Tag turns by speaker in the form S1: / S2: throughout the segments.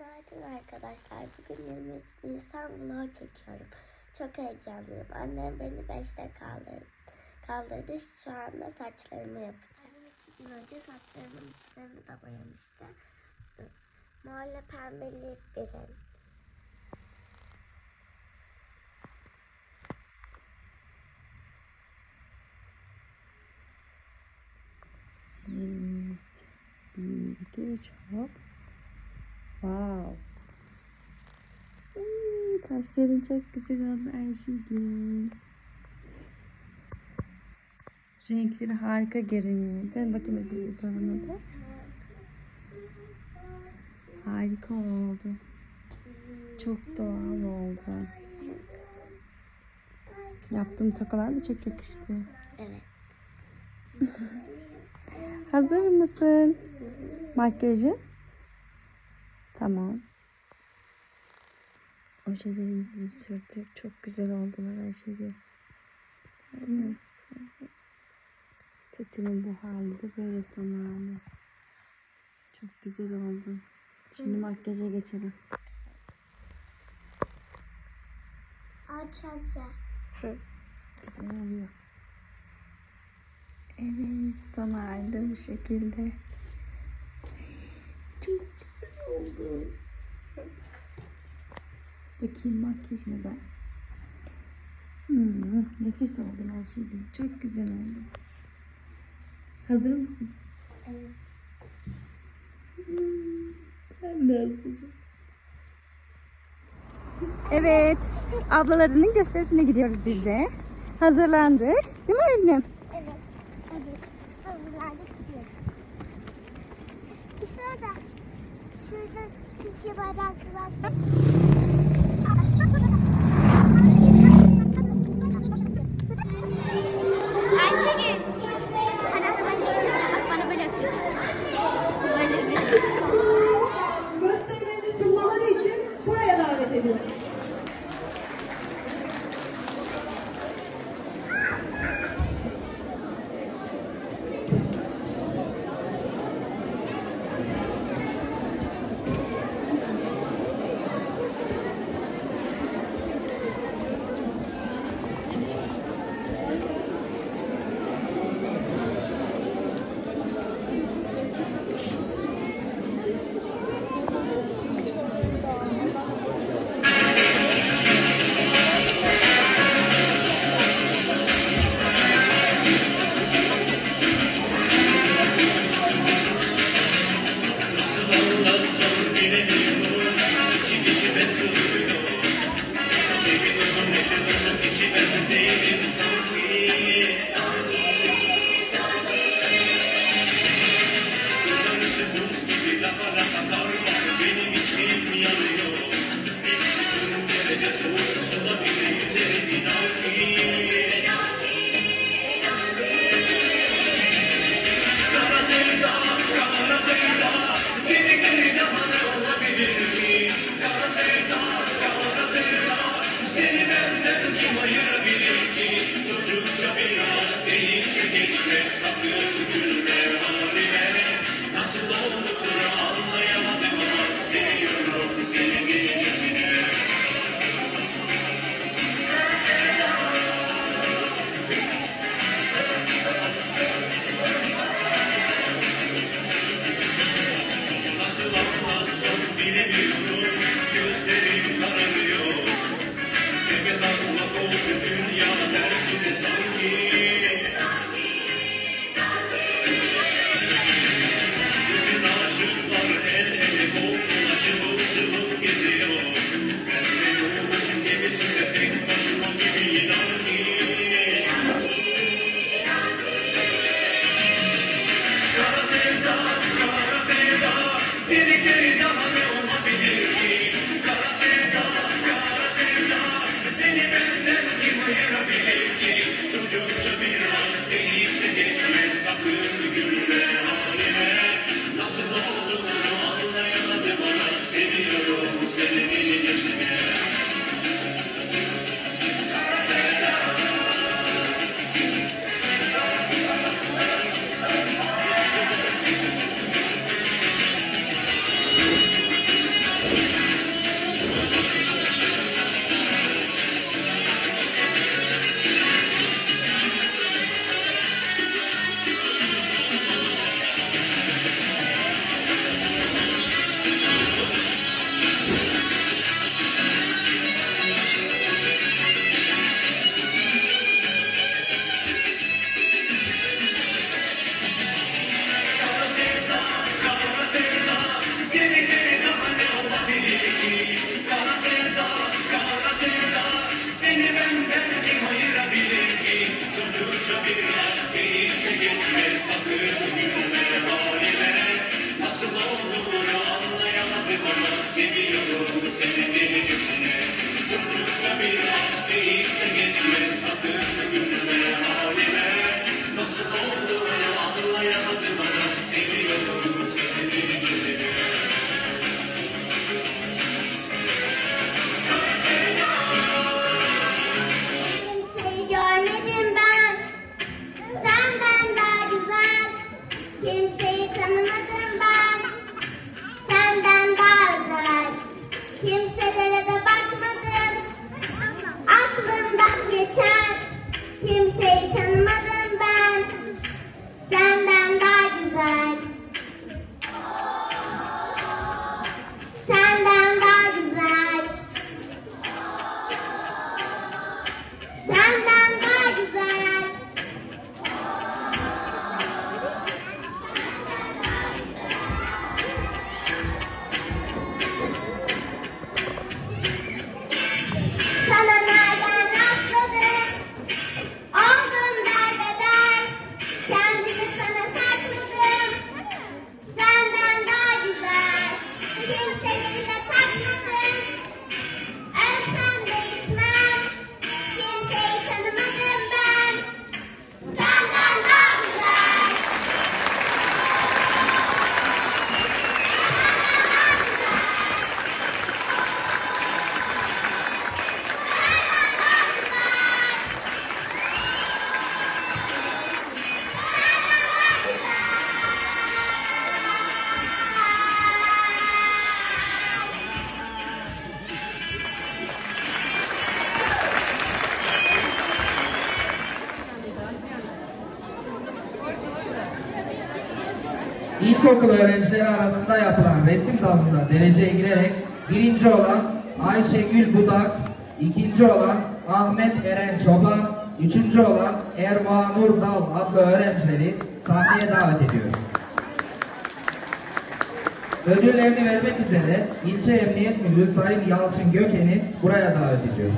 S1: Günaydın arkadaşlar. Bugün 23 Nisan vlog çekiyorum. Çok heyecanlıyım. Annem beni 5'te kaldırdı. kaldırdı. Şu anda saçlarımı yapacağım. İki gün önce saçlarımın içlerini de boyamıştı. Morla pembeli bir renk.
S2: Evet. Bir, iki, üç, hop. Wow. Hmm, taşların çok güzel oldu Ayşegül. Renkleri harika görünüyor. Dön bakayım Ece bana da. Harika oldu. Çok doğal oldu. Yaptığım tokalar da çok yakıştı.
S1: Evet.
S2: Hazır mısın? Makyajı? Tamam. Ojelerimizi de sürdük. Çok güzel oldular Ayşegül. Değil mi? Saçının bu hali de böyle son hali. Çok güzel oldu. Şimdi makyaja geçelim.
S1: Açacağım.
S2: Güzel oluyor. Evet, son hali de bu şekilde. Çok oldu. Bakayım makyajına da. Hmm, nefis oldu her şey. Çok güzel oldu. Hazır mısın?
S1: Evet.
S2: Hmm, ben de hazırım. Evet, ablalarının gösterisine gidiyoruz biz de. Hazırlandık. Değil mi annem?
S1: Evet. Hadi. Hazırlandık gidiyoruz. İşte orada. Şurada Türkiye bayrağı var. Thank you.
S3: ilkokul öğrencileri arasında yapılan resim dalında dereceye girerek birinci olan Ayşegül Budak, ikinci olan Ahmet Eren Çoban, üçüncü olan Ervanur Dal adlı öğrencileri sahneye davet ediyorum. Ödüllerini vermek üzere İlçe Emniyet Müdürü Sayın Yalçın Göken'i buraya davet ediyorum.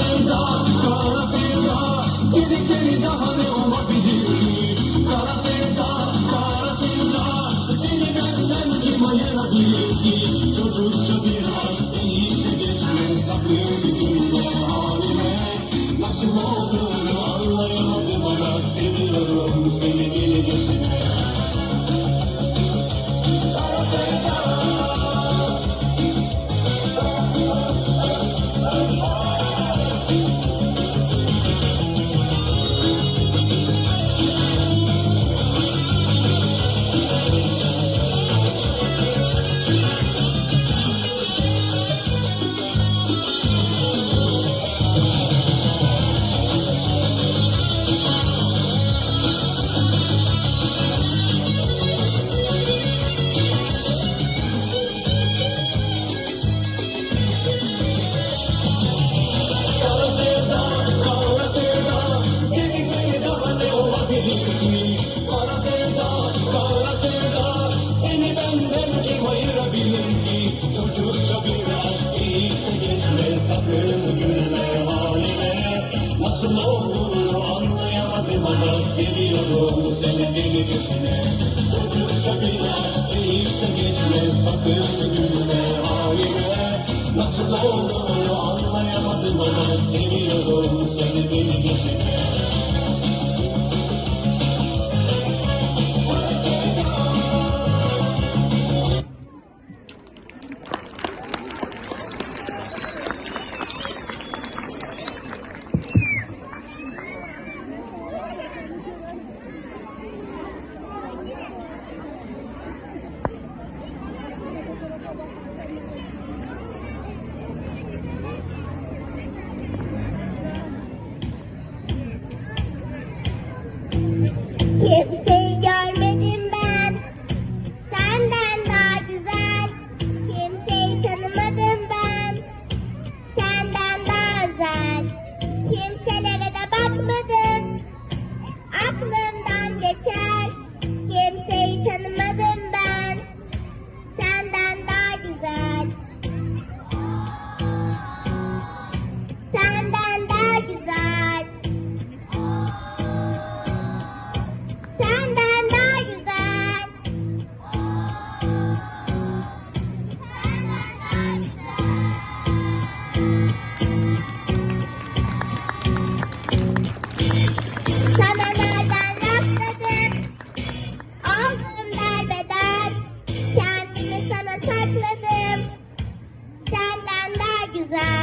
S4: Sing don't. senin gidişine Çocukça biraz deyip de geçme sakın gülme halime Nasıl oldu
S1: anlayamadım ama seviyorum seni beni geçine casa.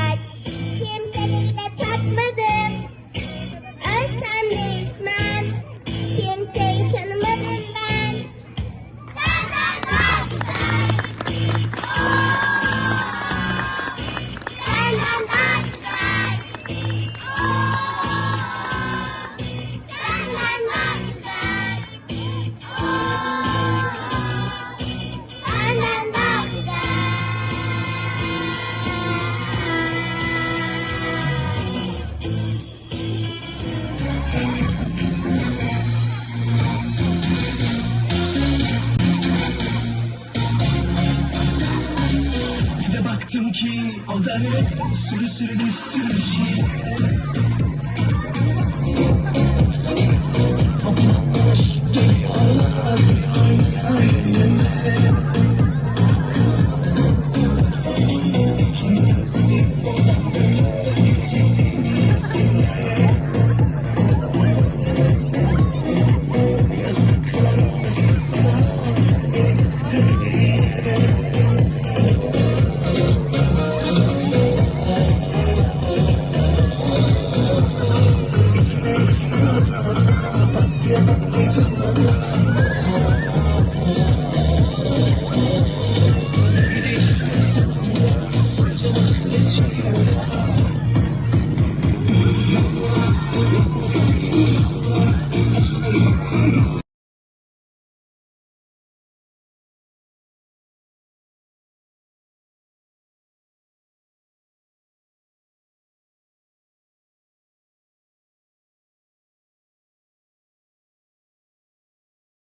S1: 熟悉的熟悉。